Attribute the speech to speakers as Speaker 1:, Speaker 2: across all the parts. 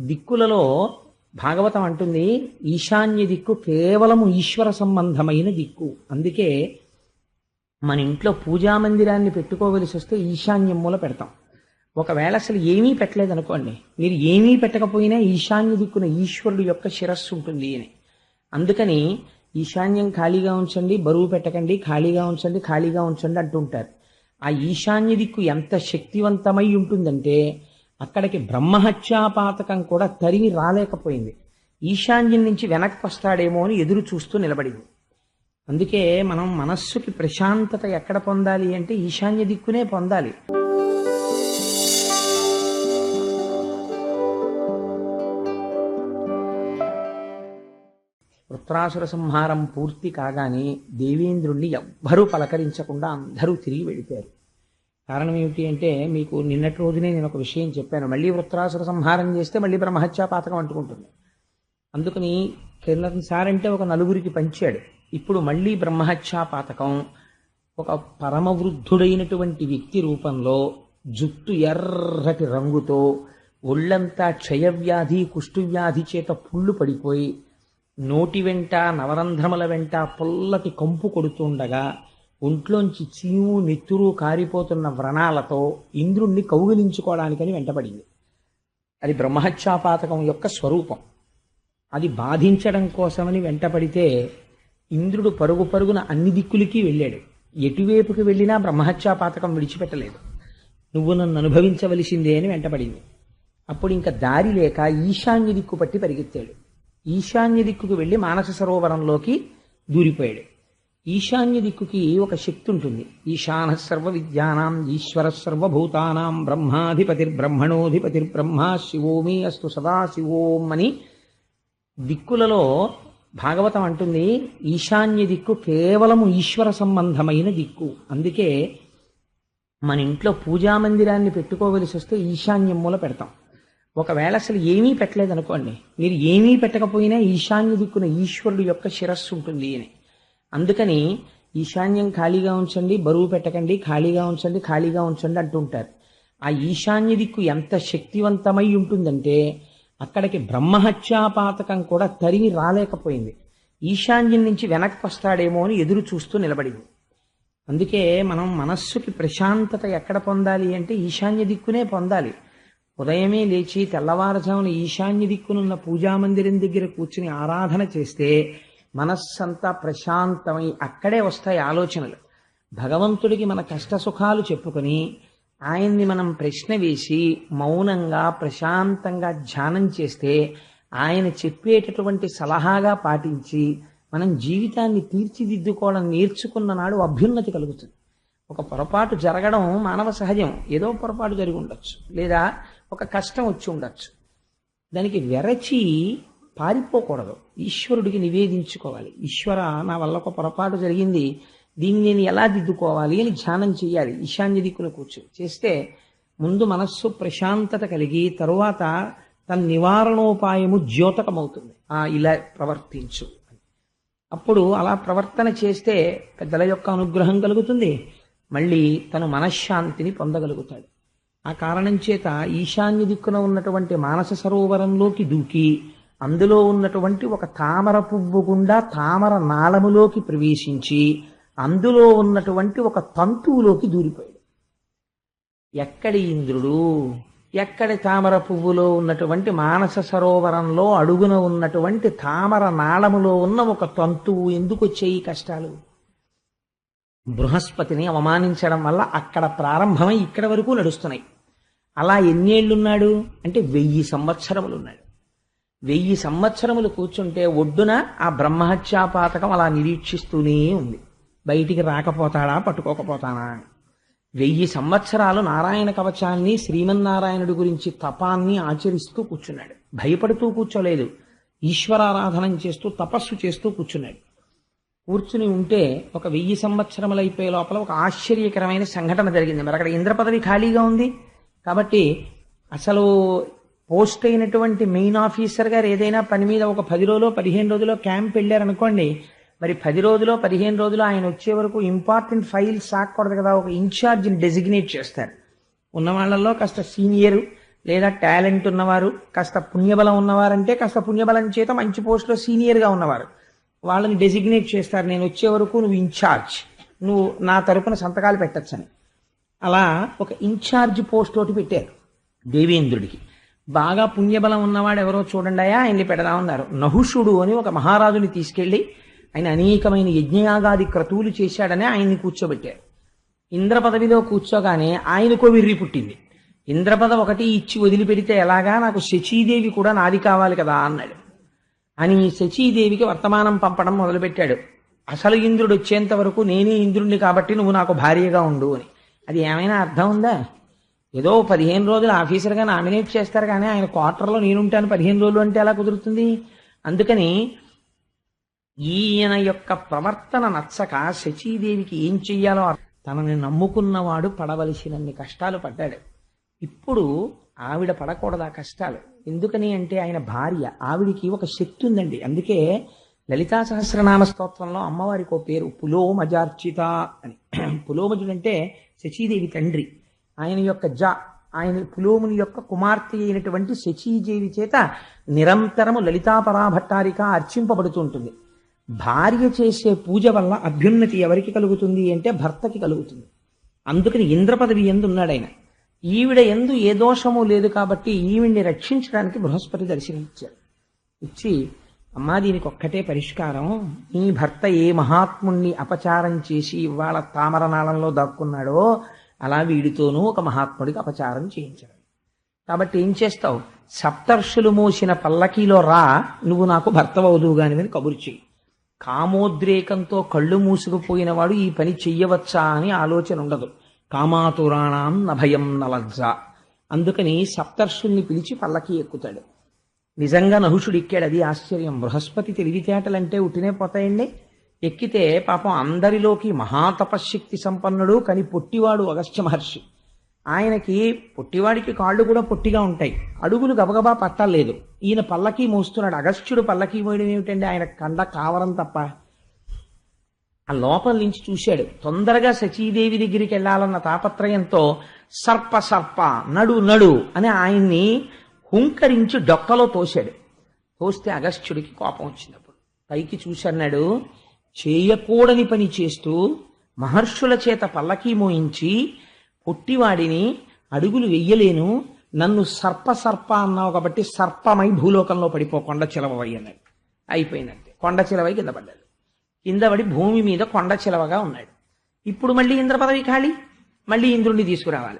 Speaker 1: దిక్కులలో భాగవతం అంటుంది ఈశాన్య దిక్కు కేవలము ఈశ్వర సంబంధమైన దిక్కు. అందుకే మన ఇంట్లో పూజా మందిరాన్ని పెట్టుకోవలసి వస్తే ఈశాన్యం మూల పెడతాం. ఒకవేళ అసలు ఏమీ పెట్టలేదనుకోండి మీరు ఏమీ పెట్టకపోయినా ఈశాన్య దిక్కున ఈశ్వరుడు యొక్క శిరస్సు ఉంటుంది అని. అందుకని ఈశాన్యం ఖాళీగా ఉంచండి బరువు పెట్టకండి ఖాళీగా ఉంచండి ఖాళీగా ఉంచండి అంటుంటారు. ఆ ఈశాన్య దిక్కు ఎంత శక్తివంతమై ఉంటుందంటే అక్కడికి బ్రహ్మహత్యాపాతకం కూడా తరిమి రాలేకపోయింది. ఈశాన్యం నుంచి వెనక్కి వస్తాడేమో అని ఎదురు చూస్తూ నిలబడింది. అందుకే మనం మనస్సుకి ప్రశాంతత ఎక్కడ పొందాలి అంటే ఈశాన్య దిక్కునే పొందాలి. వృత్రాసుర సంహారం పూర్తి కాగానే దేవేంద్రుణ్ణి ఎవ్వరూ పలకరించకుండా అందరూ తిరిగి వెళ్ళిపోయారు. కారణం ఏమిటి అంటే మీకు నిన్నటి రోజునే నేను ఒక విషయం చెప్పాను. మళ్ళీ వృత్రాసుర సంహారం చేస్తే మళ్ళీ బ్రహ్మహత్యా పాతకం అంటుకుంటుంది. అందుకని సారంటే అంటే ఒక నలుగురికి పంచాడు. ఇప్పుడు మళ్ళీ బ్రహ్మహత్యా పాతకం ఒక పరమవృద్ధుడైనటువంటి వ్యక్తి రూపంలో జుట్టు ఎర్రటి రంగుతో ఒళ్ళంతా క్షయవ్యాధి కుష్ఠువ్యాధి చేత పుళ్ళు పడిపోయి నోటి వెంట నవరంధ్రముల వెంట పొల్లటి కంపు కొడుతుండగా ఒంట్లోంచి చీము నెత్తురు కారిపోతున్న వ్రణాలతో ఇంద్రుణ్ణి కౌగిలించుకోవడానికని వెంటపడింది అది బ్రహ్మహత్యాపాతకం యొక్క స్వరూపం. అది బాధించడం కోసమని వెంటపడితే ఇంద్రుడు పరుగు పరుగున అన్ని దిక్కులకి వెళ్ళాడు. ఎటువైపుకి వెళ్ళినా బ్రహ్మహత్యాపాతకం విడిచిపెట్టలేదు. నువ్వు నన్ను అనుభవించవలసిందే అని వెంటపడింది. అప్పుడు ఇంకా దారి లేక ఈశాన్య దిక్కు పట్టి పరిగెత్తాడు. ఈశాన్య దిక్కుకు వెళ్ళి మానస సరోవరంలోకి దూరిపోయాడు. ఈశాన్య దిక్కుకి ఒక శక్తి ఉంటుంది. ఈశాన సర్వ విద్యానాం ఈశ్వర సర్వభూతానాం బ్రహ్మ శివోమి అస్తు సదాశివోం అని దిక్కులలో భాగవతం అంటుంది. ఈశాన్య దిక్కు కేవలము ఈశ్వర సంబంధమైన దిక్కు. అందుకే మన ఇంట్లో పూజా మందిరాన్ని పెట్టుకోవలసి వస్తే ఈశాన్యం మూల పెడతాం. ఒకవేళ అసలు ఏమీ పెట్టలేదనుకోండి మీరు ఏమీ పెట్టకపోయినా ఈశాన్య దిక్కున ఈశ్వరుడు యొక్క శిరస్సు ఉంటుంది అని అందుకని ఈశాన్యం ఖాళీగా ఉంచండి బరువు పెట్టకండి ఖాళీగా ఉంచండి ఖాళీగా ఉంచండి అంటుంటారు. ఆ ఈశాన్య దిక్కు ఎంత శక్తివంతమై ఉంటుందంటే అక్కడికి బ్రహ్మహత్యాపాతకం కూడా తరిమి రాలేకపోయింది. ఈశాన్యం నుంచి వెనక్కి వస్తాడేమో అని ఎదురు చూస్తూ నిలబడింది. అందుకే మనం మనస్సుకి ప్రశాంతత ఎక్కడ పొందాలి అంటే ఈశాన్య దిక్కునే పొందాలి. ఉదయమే లేచి తెల్లవారుజామున ఈశాన్య దిక్కునున్న పూజామందిరం దగ్గర కూర్చుని ఆరాధన చేస్తే మనస్సంతా ప్రశాంతమై అక్కడే వస్తాయి ఆలోచనలు. భగవంతుడికి మన కష్ట సుఖాలు చెప్పుకొని ఆయన్ని మనం ప్రశ్న వేసి మౌనంగా ప్రశాంతంగా ధ్యానం చేస్తే ఆయన చెప్పేటటువంటి సలహాగా పాటించి మనం జీవితాన్ని తీర్చిదిద్దుకోవడం నేర్చుకున్న నాడు అభ్యున్నతి కలుగుతుంది. ఒక పొరపాటు జరగడం మానవ సహజం. ఏదో పొరపాటు జరిగి ఉండొచ్చు. లేదా ఒక కష్టం వచ్చి ఉండొచ్చు. దానికి వెరచి పారిపోకూడదు. ఈశ్వరుడికి నివేదించుకోవాలి. ఈశ్వర నా వల్ల ఒక పొరపాటు జరిగింది. దీన్ని నేను ఎలా దిద్దుకోవాలి అని ధ్యానం చేయాలి. ఈశాన్య దిక్కున కూర్చొని చేస్తే ముందు మనస్సు ప్రశాంతత కలిగి తరువాత తన నివారణోపాయము ద్యోతకమవుతుంది. ఆ ఇలా ప్రవర్తించు. అప్పుడు అలా ప్రవర్తన చేస్తే పెద్దల యొక్క అనుగ్రహం కలుగుతుంది. మళ్ళీ తను మనశ్శాంతిని పొందగలుగుతాడు. ఆ కారణం చేత ఈశాన్య దిక్కున ఉన్నటువంటి మానస సరోవరంలోకి దూకి అందులో ఉన్నటువంటి ఒక తామర పువ్వు గుండా తామర నాళములోకి ప్రవేశించి అందులో ఉన్నటువంటి ఒక తంతువులోకి దూరిపోయాడు. ఎక్కడి ఇంద్రుడు? ఎక్కడి తామర పువ్వులో ఉన్నటువంటి మానస సరోవరంలో అడుగున ఉన్నటువంటి తామర నాళములో ఉన్న ఒక తంతువు ఎందుకు వచ్చాయి కష్టాలు? బృహస్పతిని అవమానించడం వల్ల అక్కడ ప్రారంభమై ఇక్కడ వరకు నడుస్తున్నాయి. అలా ఎన్నేళ్ళున్నాడు అంటే వెయ్యి సంవత్సరములు ఉన్నాడు వెయ్యి సంవత్సరములు కూర్చుంటే ఒడ్డున ఆ బ్రహ్మహత్యాపాతకం అలా నిరీక్షిస్తూనే ఉంది. బయటికి రాకపోతాడా పట్టుకోకపోతానా? అని వెయ్యి సంవత్సరాలు నారాయణ కవచాన్ని శ్రీమన్నారాయణుడి గురించి తపాన్ని ఆచరిస్తూ కూర్చున్నాడు. భయపడుతూ కూర్చోలేదు. ఈశ్వరారాధనం చేస్తూ తపస్సు చేస్తూ కూర్చున్నాడు. కూర్చుని ఉంటే ఒక వెయ్యి సంవత్సరములు అయిపోయే లోపల ఒక ఆశ్చర్యకరమైన సంఘటన జరిగింది. మరి అక్కడ ఇంద్ర పదవి ఖాళీగా ఉంది. కాబట్టి అసలు పోస్ట్ అయినటువంటి మెయిన్ ఆఫీసర్ గారు ఏదైనా పని మీద ఒక పది రోజులో పదిహేను రోజులో క్యాంప్ వెళ్ళారనుకోండి మరి పది రోజులో పదిహేను రోజులు ఆయన వచ్చే వరకు ఇంపార్టెంట్ ఫైల్స్ సాకూడదు కదా ఒక ఇన్ఛార్జిని డెసిగ్నేట్ చేస్తారు. ఉన్న వాళ్ళల్లో కాస్త సీనియర్ లేదా టాలెంట్ ఉన్నవారు కాస్త పుణ్యబలం ఉన్నవారంటే కాస్త పుణ్యబలం చేత మంచి పోస్ట్లో సీనియర్గా ఉన్నవారు. వాళ్ళని డెసిగ్నేట్ చేస్తారు నేను వచ్చే వరకు నువ్వు ఇన్ఛార్జ్ నువ్వు నా తరపున సంతకాలు పెట్టచ్చని. అలా ఒక ఇన్ఛార్జ్ పోస్ట్ ఒకటి పెట్టారు దేవేంద్రుడికి. బాగా పుణ్యబలం ఉన్నవాడు ఎవరో చూడండి అయ్యా ఆయన్ని పెడదామన్నారు. నహుషుడు అని ఒక మహారాజుని తీసుకెళ్ళి ఆయన అనేకమైన యజ్ఞయాగాది క్రతువులు చేశాడని ఆయన్ని కూర్చోబెట్టారు. ఇంద్ర పదవిలో కూర్చోగానే ఆయనకో విర్రి పుట్టింది. ఇంద్రపద ఒకటి ఇచ్చి వదిలిపెడితే ఎలాగా నాకు శచీదేవి కూడా నాది కావాలి కదా అన్నాడు. అని శచీదేవికి వర్తమానం పంపడం మొదలుపెట్టాడు. అసలు ఇంద్రుడు వచ్చేంత వరకు నేనే ఇంద్రుడిని కాబట్టి నువ్వు నాకు భార్యగా ఉండు అని. అది ఏమైనా అర్థం ఉందా? ఏదో పదిహేను రోజులు ఆఫీసర్గా నామినేట్ చేస్తారు కానీ ఆయన క్వార్టర్లో నేనుంటాను పదిహేను రోజులు అంటే ఎలా కుదురుతుంది? అందుకని ఈయన యొక్క ప్రవర్తన నచ్చక శచీదేవికి ఏం చెయ్యాలో అర్థం- తనని నమ్ముకున్నవాడు పడవలసినన్ని కష్టాలు పడ్డాడు. ఇప్పుడు ఆవిడ పడకూడదు ఆ కష్టాలు? ఎందుకని అంటే ఆయన భార్య ఆవిడికి ఒక శక్తి ఉందండి. అందుకే లలితా సహస్రనామ స్తోత్రంలో అమ్మవారికి ఒక పేరు పులోమజార్చిత అని. పులోమజుడు అంటే శచీదేవి తండ్రి. ఆయన యొక్క జ ఆయన పులోముని యొక్క కుమార్తె అయినటువంటి శచీదేవి చేత నిరంతరము లలితాపరాభట్టారిక అర్చింపబడుతుంటుంది. అర్చింపబడుతూ ఉంటుంది భార్య చేసే పూజ వల్ల అభ్యున్నతి ఎవరికి కలుగుతుంది అంటే భర్తకి కలుగుతుంది. అందుకని ఇంద్రపదవి ఎందు ఉన్నాడు ఆయన. ఈవిడ ఎందు ఏ దోషము లేదు కాబట్టి ఈవిడ్ని రక్షించడానికి బృహస్పతి దర్శనమిచ్చాడు ఇచ్చి అమ్మా దీనికి ఒక్కటే పరిష్కారం. నీ భర్త ఏ మహాత్ముణ్ణి అపచారం చేసి ఇవాళ తామరనాళంలో దాక్కున్నాడో అలా వీడితోనూ ఒక మహాత్ముడికి అపచారం చేయించాడు. కాబట్టి ఏం చేస్తావు? సప్తర్షులు మోసిన పల్లకీలో రా నువ్వు నాకు భర్తవవుదువు గాని అని కబురు చెయ్యి. కామోద్రేకంతో కళ్ళు మూసుకుపోయిన వాడు ఈ పని చెయ్యవచ్చా అని ఆలోచన ఉండదు. కామాతురాణం నభయం నలజ్జ. అందుకని సప్తర్షుల్ని పిలిచి పల్లకి ఎక్కుతాడు. నిజంగా నహుషుడు ఎక్కాడు అది ఆశ్చర్యం. బృహస్పతి తెలివితేటలంటే ఉట్టినే పోతాయండి. ఎక్కితే పాపం అందరిలోకి మహాతపశక్తి సంపన్నుడు కానీ పొట్టివాడు అగస్త్య మహర్షి. ఆయనకి పొట్టివాడికి కాళ్ళు కూడా పొట్టిగా ఉంటాయి. అడుగులు గబగబా పట్టలేదు ఈయన పల్లకి మోస్తున్నాడు. అగస్త్యుడు పల్లకి మోయడం ఏమిటండి? ఆయన కండ కావరం తప్ప. ఆ లోపల నుంచి చూశాడు. తొందరగా సచీదేవి దగ్గరికి వెళ్ళాలన్న తాపత్రయంతో సర్ప సర్ప నడు నడు అని ఆయన్ని హుంకరించి డొక్కలో తోశాడు. తోస్తే అగస్త్యుడికి కోపం వచ్చింది అప్పుడు. పైకి చూసన్నాడు చేయకూడని పని చేస్తూ మహర్షుల చేత పల్లకీ మోయించి పొట్టివాడిని అడుగులు వెయ్యలేను నన్ను సర్ప సర్ప అన్నావు కాబట్టి సర్పమై భూలోకంలో పడిపో కొండ చిలవై అన్నాడు. అయిపోయిందంటే కొండ చిలవై కింద పడ్డాడు. కింద పడి భూమి మీద కొండ చిలవగా ఉన్నాడు. ఇప్పుడు మళ్ళీ ఇంద్ర పదవి ఖాళీ? మళ్ళీ ఇంద్రుణ్ణి తీసుకురావాలి.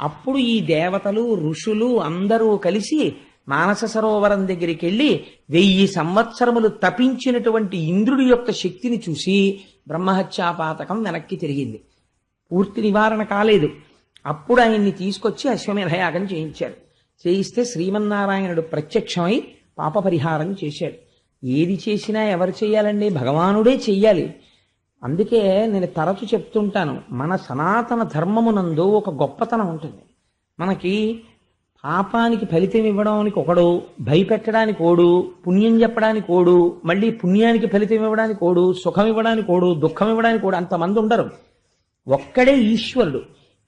Speaker 1: అప్పుడు ఈ దేవతలు ఋషులు అందరూ కలిసి మానస సరోవరం దగ్గరికి వెళ్ళి వెయ్యి సంవత్సరములు తపించినటువంటి ఇంద్రుడి యొక్క శక్తిని చూసి బ్రహ్మహత్యాపాతకం వెనక్కి తిరిగింది. పూర్తి నివారణ కాలేదు. అప్పుడు ఆయన్ని తీసుకొచ్చి అశ్వమేధయాగం చేయించారు. చేయిస్తే శ్రీమన్నారాయణుడు ప్రత్యక్షమై పాప పరిహారం చేశాడు. ఏది చేసినా ఎవరు చేయాలండి? భగవానుడే చెయ్యాలి. అందుకే నేను తరచు చెప్తుంటాను మన సనాతన ధర్మమునందు ఒక గొప్పతనం ఉంటుంది. మనకి పాపానికి ఫలితం ఇవ్వడానికి ఒకడు భయపెట్టడానికి ఓడు పుణ్యం చెప్పడానికి ఓడు మళ్ళీ పుణ్యానికి ఫలితం ఇవ్వడానికి ఓడు సుఖం ఇవ్వడానికి ఓడు దుఃఖం ఇవ్వడానికి ఓడు అంతమంది ఉండరు. ఒక్కడే ఈశ్వరుడు.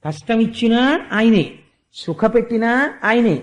Speaker 1: కష్టం ఇచ్చినా ఆయనే సుఖ పెట్టినా ఆయనే.